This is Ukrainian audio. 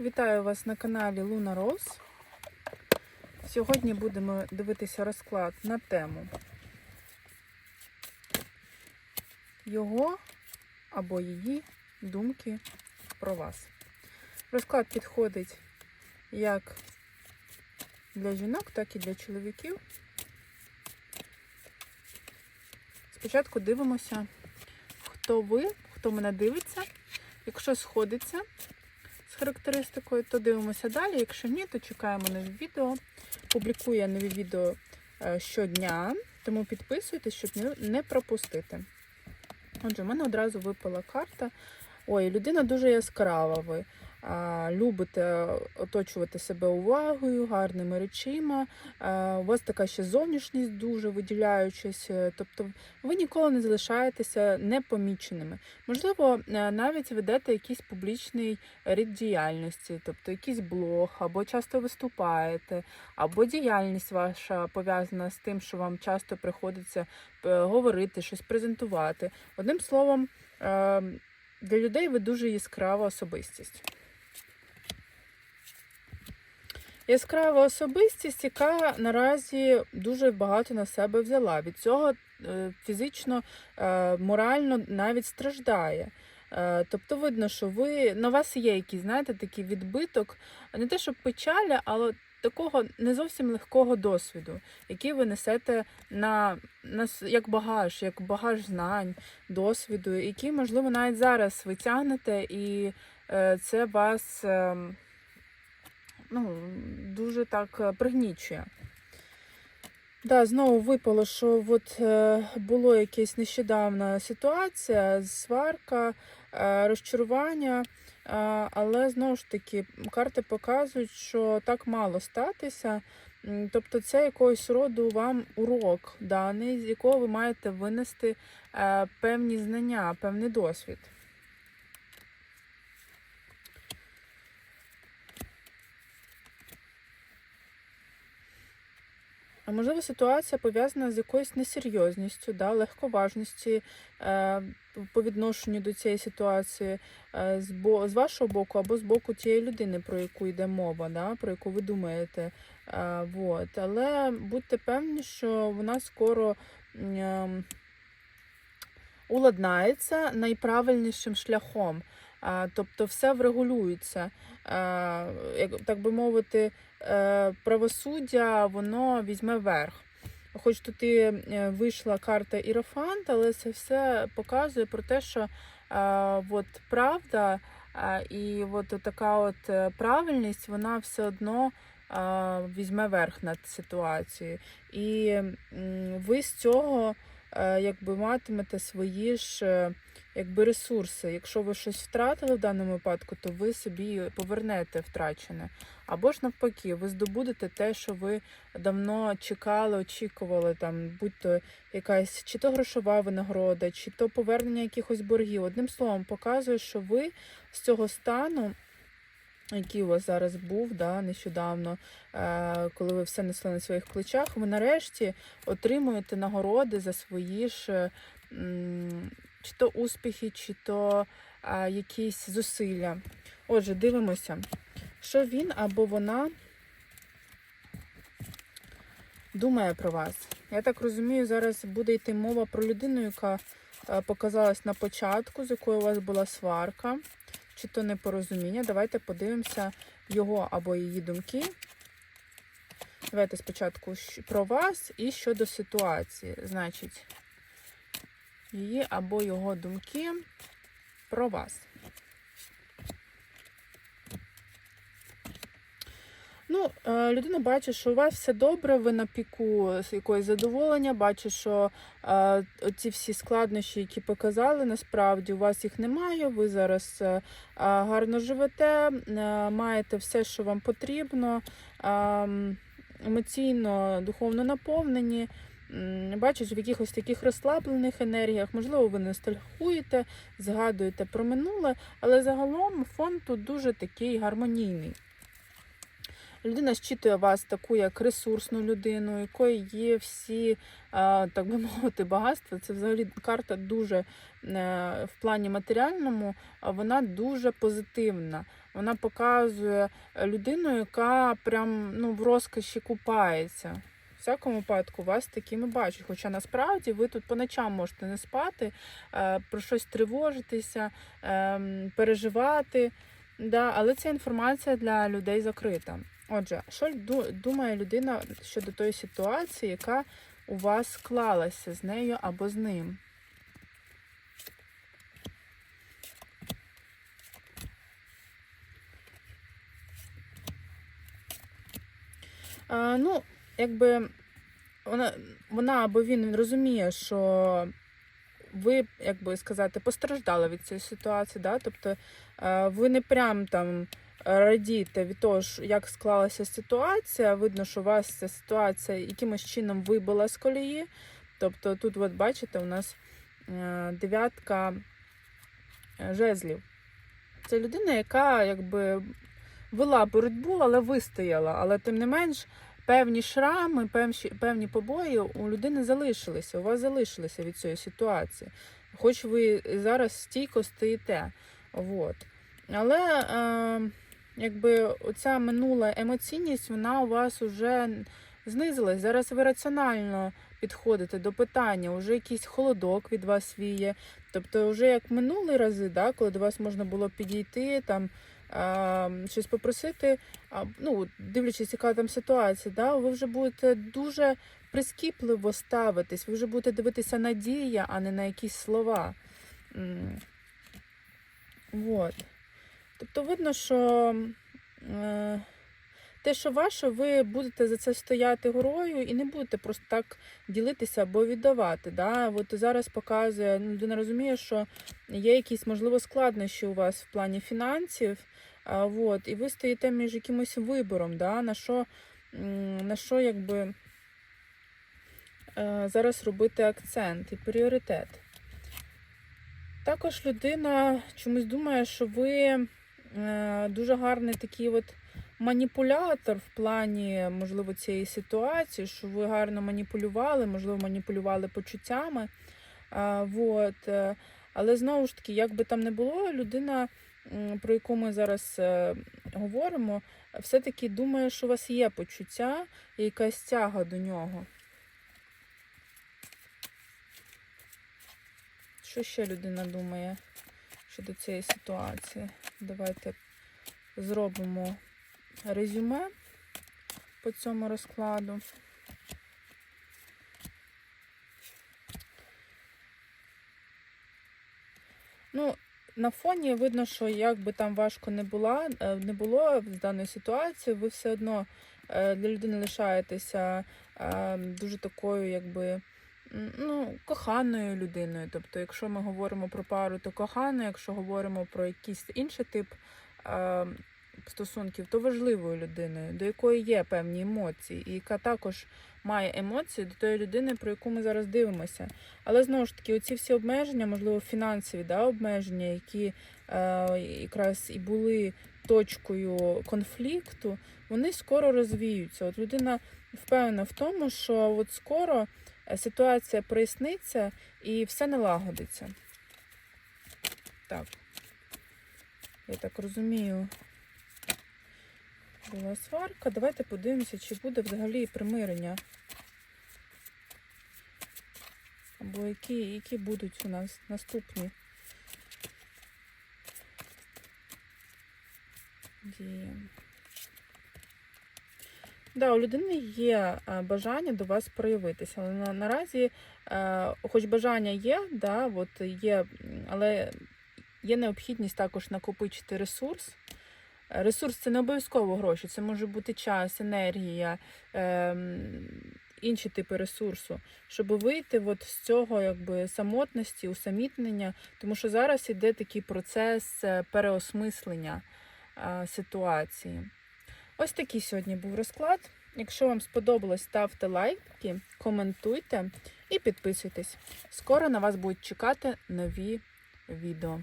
Вітаю вас на каналі Луна Рос. Сьогодні будемо дивитися розклад на тему його або її думки про вас. Розклад підходить як для жінок, так і для чоловіків. Спочатку дивимося, хто ви, хто мене дивиться. Якщо сходиться характеристикою, то дивимося далі. Якщо ні, то чекаємо нові відео. Публікую я нові відео е, щодня, тому підписуйтесь, щоб не- пропустити. Отже, в мене одразу випала карта. Ой, людина дуже яскрава. Ви любите оточувати себе увагою, гарними речима. У вас така ще зовнішність дуже виділяючись. е, Тобто ви ніколи не залишаєтеся непоміченими. Можливо, е, навіть ведете якийсь публічний рід діяльності, тобто якийсь блог, або часто виступаєте, або діяльність ваша пов'язана з тим, що вам часто приходиться е, говорити, щось презентувати. Одним словом, е, для людей ви дуже яскрава особистість. Яскрава особистість, яка наразі дуже багато на себе взяла. Від цього е, фізично, е, морально навіть страждає. Е, Тобто видно, що ви на вас є якийсь, знаєте, такий відбиток, не те, щоб печалі, але такого не зовсім легкого досвіду, який ви несете на, на як багаж, як багаж знань, досвіду, який, можливо, навіть зараз ви тягнете, і це вас е, ну, дуже так е, пригнічує. Да, знову випало, що от е, було якась нещодавна ситуація, сварка, е, розчарування, але знову ж таки карти показують, що так мало статися. Тобто це якогось роду вам урок даний, з якого ви маєте винести певні знання, певний досвід. А можливо, ситуація пов'язана з якоюсь несерйозністю, да, легковажності е, по відношенню до цієї ситуації е, з, бо, з вашого боку або з боку тієї людини, про яку йде мова, да, про яку ви думаєте. Е, вот. Але будьте певні, що вона скоро м, уладнається найправильнішим шляхом. Тобто все врегулюється, так би мовити, е, правосуддя воно візьме верх. Хоч тут і е, вийшла карта Ірофант, але це все показує про те, що от правда і от така от е, правильність, вона все одно візьме верх над ситуацією. І ви з цього якби матимете свої ж якби ресурси. Якщо ви щось втратили в даному випадку, то ви собі повернете втрачене. Або ж навпаки, ви здобудете те, що ви давно чекали, очікували, там, будь-то якась чи то грошова винагорода, чи то повернення якихось боргів. Одним словом, показує, що ви з цього стану. Який у вас зараз був да, нещодавно, е, коли ви все несли на своїх плечах, ви нарешті отримуєте нагороди за свої ж чи то успіхи, чи то а, якісь зусилля. Отже, дивимося, що він або вона думає про вас. Я так розумію, зараз буде йти мова про людину, яка показалась на початку, з якою у вас була сварка, чи то непорозуміння. Давайте подивимося його або її думки. Давайте спочатку про вас і щодо ситуації. Значить, її або його думки про вас. Ну, е, людина бачить, що у вас все добре, ви на піку з якоїсь задоволення, бачить, що е, ці всі складнощі, які показали, насправді у вас їх немає. Ви зараз е, гарно живете, маєте все, що вам потрібно, е, емоційно, духовно наповнені. Бачиш в якихось таких розслаблених енергіях, можливо, ви ностальгуєте, згадуєте про минуле, але загалом фон тут дуже такий гармонійний. Людина щитує вас таку як ресурсну людину, якої є всі, так би мовити, багатства. Це взагалі карта дуже е, в плані матеріальному, вона дуже позитивна. Вона показує людину, яка прям ну, в розкоші купається. Всякому випадку вас такими бачать. Хоча насправді ви тут по ночам можете не спати, е, про щось тривожитися, ем, переживати. Да, але ця інформація для людей закрита. Отже, що думає людина щодо тої ситуації, яка у вас склалася з нею або з ним? А, ну, якби вона, вона або він розуміє, що ви, як би сказати, постраждали від цієї ситуації, да? тобто е, ви не прям там радієте від того, як склалася ситуація. Видно, що у вас ця ситуація якимось чином вибила з колії. Тобто тут, от бачите, у нас е, дев'ятка е, жезлів. Це людина, яка якби вела боротьбу, але вистояла. Але тим не менш, певні шрами, певні, певні побої у людини залишилися, у вас залишилися від цієї ситуації. Хоч ви зараз стійко стоїте. От. Але е, якби оця минула емоційність, вона у вас вже знизилась. Зараз ви раціонально підходите до питання, вже якийсь холодок від вас віє. Тобто, вже як минули рази, да, коли до вас можна було підійти, там щось попросити, ну, дивлячись, яка там ситуація, да, ви вже будете дуже прискіпливо ставитись, ви вже будете дивитися на дії, а не на якісь слова. Вот. Тобто видно, що е, те, що ваше, ви будете за це стояти горою і не будете просто так ділитися або віддавати. Да? От зараз показує, ну, людина розуміє, що є якісь, можливо, складнощі у вас в плані фінансів, а, от, і ви стоїте між якимось вибором, да? на що, на що якби, е, зараз робити акцент і пріоритет. Також людина чомусь думає, що ви е, дуже гарний такий от маніпулятор в плані, можливо, цієї ситуації, що ви гарно маніпулювали, можливо, маніпулювали почуттями. А, вот. е, Але знову ж таки, як би там не було, людина, про яку ми зараз е, говоримо, все-таки думає, що у вас є почуття і якась тяга до нього. Що ще людина думає щодо цієї ситуації? Давайте зробимо резюме по цьому розкладу. Ну, на фоні видно, що як би там важко не була, е, не було з даної ситуації, ви все одно е, для людини лишаєтеся е, дуже такою, якби ну, коханою людиною. Тобто, якщо ми говоримо про пару, то коханою, якщо говоримо про якийсь інший тип стосунків, то важливою людиною, до якої є певні емоції, і яка також має емоції до тої людини, про яку ми зараз дивимося. Але знову ж таки, оці всі обмеження, можливо, фінансові да, обмеження, які е, якраз і були точкою конфлікту, вони скоро розвіються. От людина впевнена в тому, що от скоро е, ситуація проясниться і все налагодиться. Так. Я так розумію. Була сварка. Давайте подивимося, чи буде взагалі примирення. Або які, які будуть у нас наступні дії. Да, у людини є е, бажання до вас проявитися. Але на, наразі, е, хоч бажання є, да, от є, але є необхідність також накопичити ресурс. Е, Ресурс це не обов'язково гроші, це може бути час, енергія, ем, інші типи ресурсу, щоб вийти от з цього якби самотності, усамітнення, тому що зараз іде такий процес е, переосмислення е, ситуації. Ось такий сьогодні був розклад. Якщо вам сподобалось, ставте лайки, коментуйте і підписуйтесь. Скоро на вас будуть чекати нові відео.